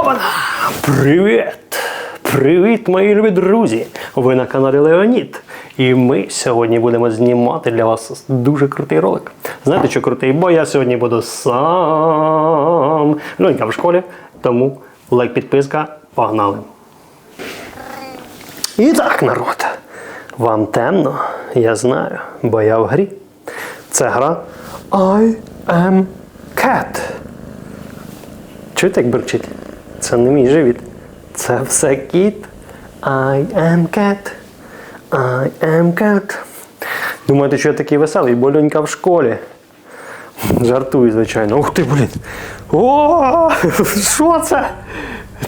Хована! Привіт! Привіт, мої любі друзі! Ви на каналі Леонід. І ми сьогодні будемо знімати для вас дуже крутий ролик. Знаєте, що крутий? Бо я сьогодні буду сам. Льонька в школі, тому лайк, підписка, погнали. І так, народ, вам темно, я знаю, бо я в грі. Це гра I am Cat. Чуєте, як бурчить? Це не мій живіт. Це все кіт. I am cat. I am cat. Думаєте, що я такий веселий, бо Льонька в школі. Жартую, звичайно. Ух ти, блін. О, що це?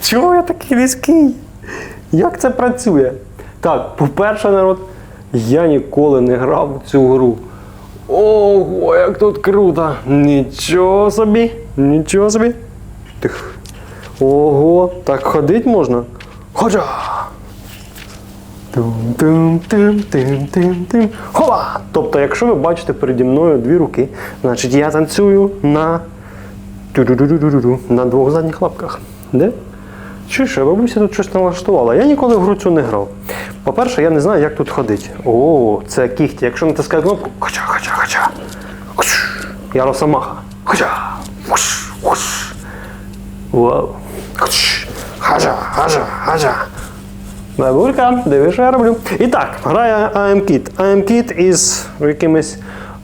Чого я такий низький? Як це працює? Так, по-перше, народ, я ніколи не грав в цю гру. Ого, як тут круто! Нічого собі, нічого собі. Тих. Ого, так ходить можна? Ходжа! Тум-тум-тум-тум-тум-тум. Хова! Тобто, якщо ви бачите переді мною дві руки, значить я танцюю на на двох задніх лапках. Де? Чи що, бабуся тут щось налаштувала. Я ніколи в гру цю не грав. По-перше, я не знаю, як тут ходить. О, це кіхті. Якщо натискаю кнопку, хоча, хоча, хоча. Я росомаха. Хоча. Вау. Хажа, хажа, хажа. Бабулька, диви, що я роблю. І так, грає Kid. I із якимось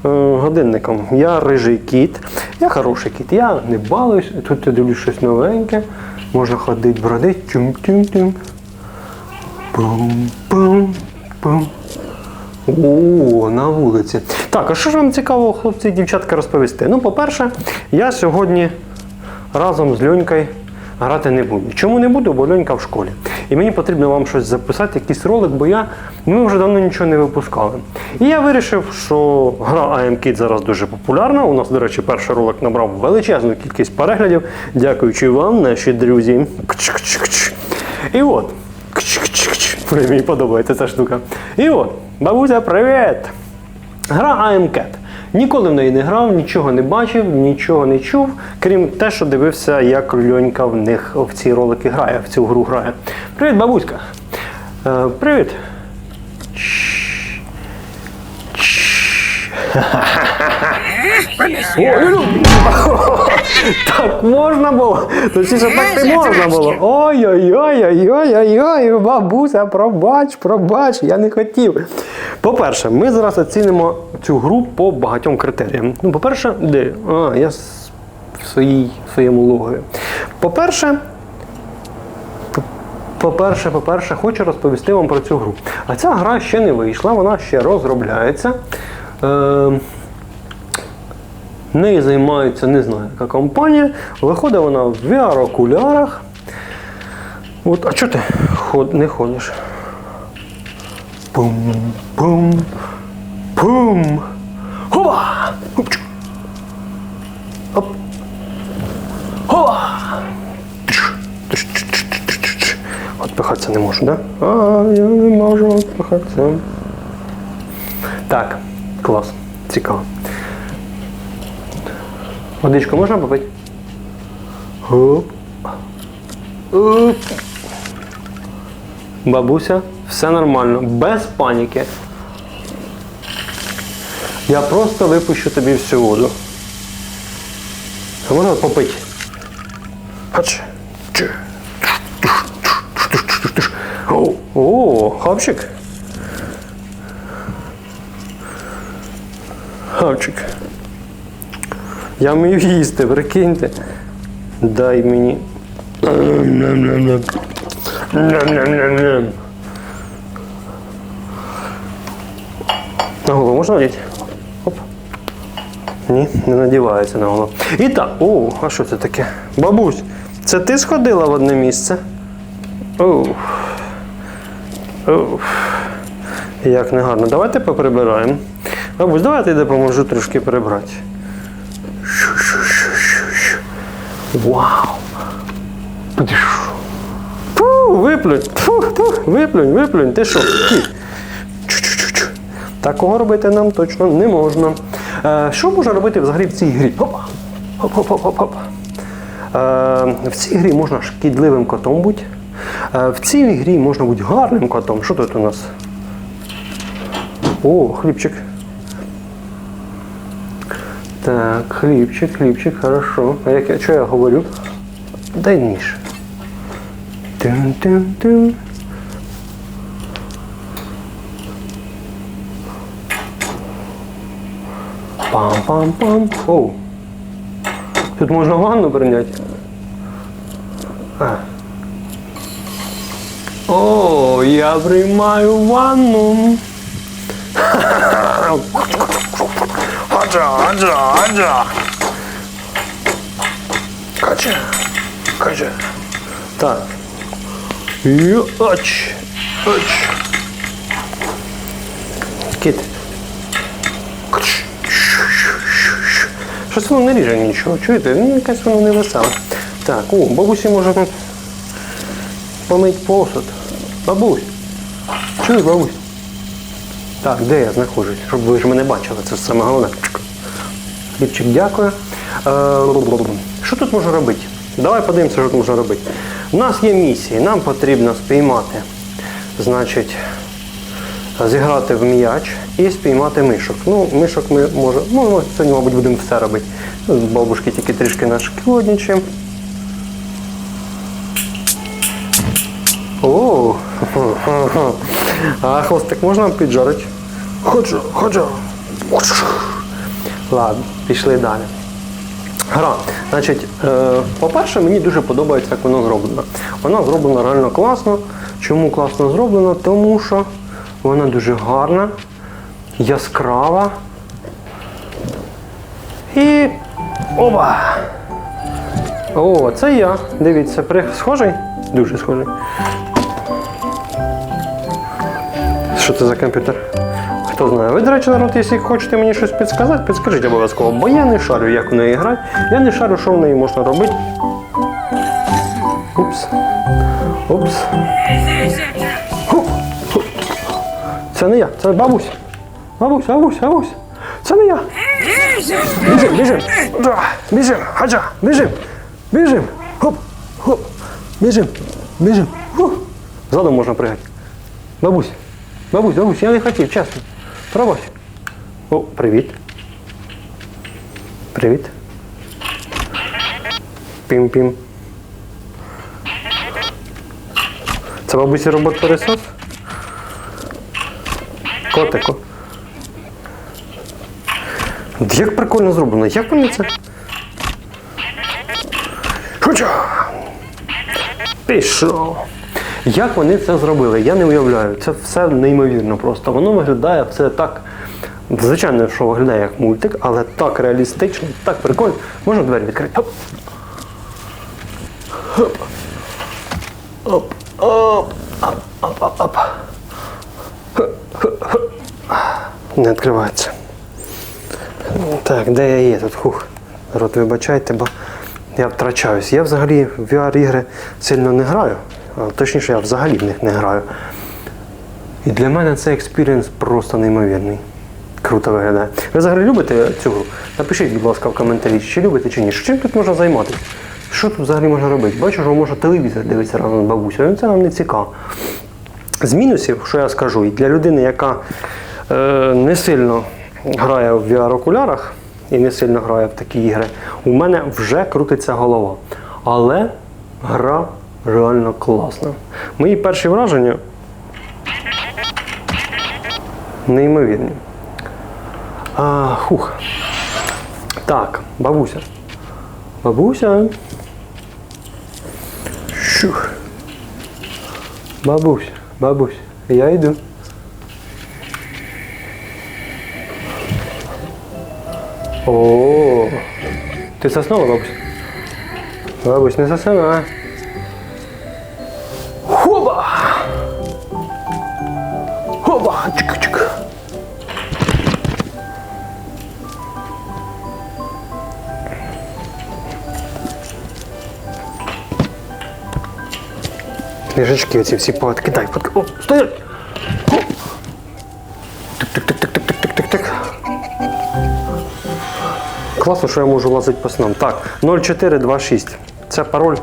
е, годинником. Я рижий кіт. Я хороший кіт. Я не балуюсь. Тут я дивлюсь щось новеньке. Можна ходити, бродити. Тюм-тюм-тюм. Пум-пум-пум. О, на вулиці. Так, а що ж вам цікаво, хлопці і дівчатка, розповісти? Ну, по-перше, я сьогодні разом з Льонькою грати не буду. Чому не буду? Бо Льонька в школі. І мені потрібно вам щось записати, якийсь ролик, бо я, ми вже давно нічого не випускали. І я вирішив, що гра I Kid зараз дуже популярна. У нас, до речі, перший ролик набрав величезну кількість переглядів. Дякуючи вам, наші друзі. Кч-кч-кч. І от. Мені подобається ця штука. І от, бабуся, привіт! Гра I Cat. Ніколи в неї не грав, нічого не бачив, нічого не чув, крім те, що дивився, як Льонька в них в ці ролики грає, в цю гру грає. Привіт, бабуська. Е, привіт. Люлю! Так можна було? Точніше, так не можна було. Ой-ой-ой-ой-ой-ой, бабуся, пробач, пробач, я не хотів. По-перше, ми зараз оцінимо цю гру по багатьом критеріям. Ну, по-перше, де? А, я в своїй, в своєму логові. По-перше, по-перше, по-перше, хочу розповісти вам про цю гру. А ця гра ще не вийшла, вона ще розробляється. Е, Нею займається не знаю, яка компанія. Виходить вона в VR-окулярах. От, а чого ти не ходиш? Пум, пум, пум. Хова! Оп. Хова! Тш, тш, тш, тш, тш, тш, тш. От не можу, да? А, я не можу відпихатися. Так, клас. Цікаво. Водичку можна попити? Оп. Оп. Бабуся, все нормально, без паніки. Я просто випущу тобі всю воду. Можна попити? О, хавчик. Хавчик. Я вмію їсти, прикиньте. Дай мені. Ням-ням-ням. Ням-ням-ням-ням. На голову можна надіти? Оп. Ні, не надівається на голову. І так, о, а що це таке? Бабусь, це ти сходила в одне місце? Оу. Оу. Як негарно. Давайте поприбираємо. Бабусь, давайте я допоможу трошки прибрати. Вау! Фу, виплюнь, Фу, фу, виплюнь, виплюнь, ти що? Такого робити нам точно не можна. Е, що можна робити взагалі в цій грі? Опа. Хоп-хоп-хоп-хоп. в цій грі можна шкідливим котом бути. Е, в цій грі можна бути гарним котом. Що тут у нас? О, хлібчик. Так, хлібчик, хлібчик, хорошо. А як я, що я говорю? Дай ніж. Тин-тин-тин. Пам-пам-пам. Оу. Тут можна ванну прийняти. А. О, я приймаю ванну. Аджа, аджа, аджа. Кача, кача. Так. І оч, оч. Кіт. Кч. Щось воно не ріже нічого, чуєте? Ну, якесь воно не веселе. Так, о, бабусі може тут помить посуд. Бабусь. Чуєш, бабусь? Так, де я знаходжусь? Щоб ви ж мене бачили, це саме головне. Чик. Хлібчик, дякую. Е, що тут можна робити? Давай подивимося, що тут можна робити. У нас є місії, нам потрібно спіймати, значить, зіграти в м'яч і спіймати мишок. Ну, мишок ми можемо, ну, сьогодні, мабуть, будемо все робити. З бабушки тільки трішки нашкодничаємо. О, а хвостик можна піджарити? Хочу, хочу. Ладно, пішли далі. Гра. Значить, е, по-перше, мені дуже подобається, як воно зроблено. Вона зроблена реально класно. Чому класно зроблено? Тому що вона дуже гарна, яскрава. І. Оба! О, це я. Дивіться, при... схожий? Дуже схожий. Що це за комп'ютер? Хто знає. Ви, до речі, народ, якщо хочете мені щось підсказати, підскажіть обов'язково, бо я не шарю, як в неї грати. Я не шарю, що в неї можна робити. Упс. Упс. Це не я, це бабусь. Бабусь, бабусь, бабусь. Це не я. Біжим, біжим. Біжим, хаджа, біжим. Біжим. Хоп, хоп. Біжим, біжим. Фу. Задом можна пригати. Бабусь, бабусь, бабусь, я не хотів, чесно. Пробуй. О, привіт. Привіт. Пім-пім. Це бабусі робот пересос? Котику. Як прикольно зроблено. Як вони це? Хоча. Пішов. Як вони це зробили? Я не уявляю. Це все неймовірно просто. Воно виглядає все так. Звичайно, що виглядає як мультик, але так реалістично, так прикольно. Можна двері відкрити? Хоп. Хоп. Оп. Оп. Оп. Оп. Оп. Оп. Хоп. Хоп. Хоп. Не відкривається. Так, де я є тут? Хух. Народ, вибачайте, бо я втрачаюсь. Я взагалі в VR-ігри сильно не граю. Точніше, я взагалі в них не граю. І для мене цей експірієнс просто неймовірний. Круто виглядає. Ви взагалі любите цю гру? Напишіть, будь ласка, в коментарі, чи любите, чи ні. Чим тут можна займатися? Що тут взагалі можна робити? Бачу, що можна телевізор дивитися разом з бабусею. Це нам не цікаво. З мінусів, що я скажу, і для людини, яка не сильно грає в VR-окулярах і не сильно грає в такі ігри, у мене вже крутиться голова. Але гра реально класна. Мої перші враження неймовірні. А, хух. Так, бабуся. Бабуся. Шух. Бабусь, бабусь, я йду. О, ти заснула, бабусь? Бабусь, не засинай. Хоба! Хоба! Чик-чик. Книжечки оці всі пооткидай. Под... О, стоять! Класно, що я можу лазити по снам. Так, 0426. Це пароль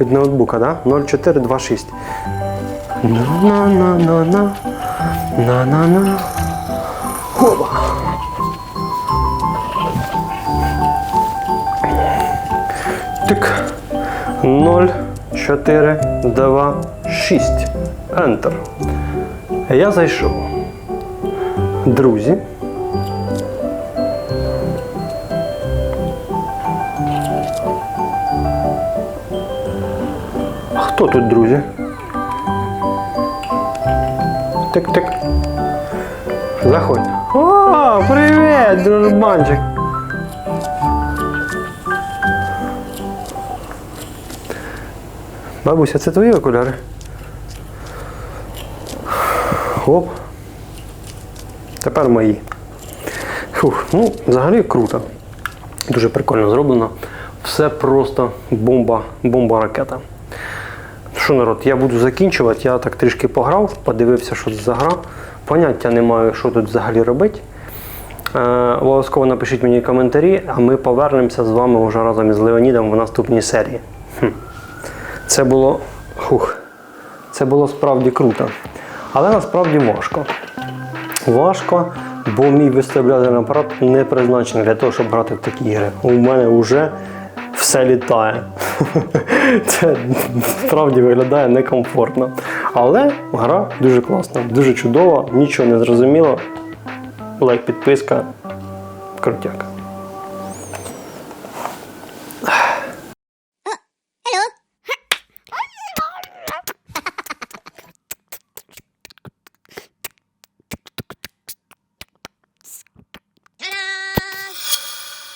від ноутбука, да? 0426. На-на-на-на-на. На-на-на. Опа. Тик. 0, 4, 2, 6. Enter. Я зайшов. Друзі. Хто тут друзі? Тик-тик. Заходь. О, привіт, дружбанчик. Бабуся, це твої окуляри? Оп. Тепер мої. Фух, ну, взагалі круто. Дуже прикольно зроблено. Все просто бомба, бомба ракета. Що, народ, я буду закінчувати. Я так трішки пограв, подивився, що це за гра. Поняття не маю, що тут взагалі робити. Е, обов'язково напишіть мені коментарі, а ми повернемося з вами вже разом із Леонідом в наступній серії. Хм. Це було. Хух. Це було справді круто. Але насправді важко. Важко, бо мій виставлятельний апарат не призначений для того, щоб грати в такі ігри. У мене вже все літає. Це справді виглядає некомфортно. Але гра дуже класна, дуже чудова, нічого не зрозуміло. Лайк, підписка, крутяк.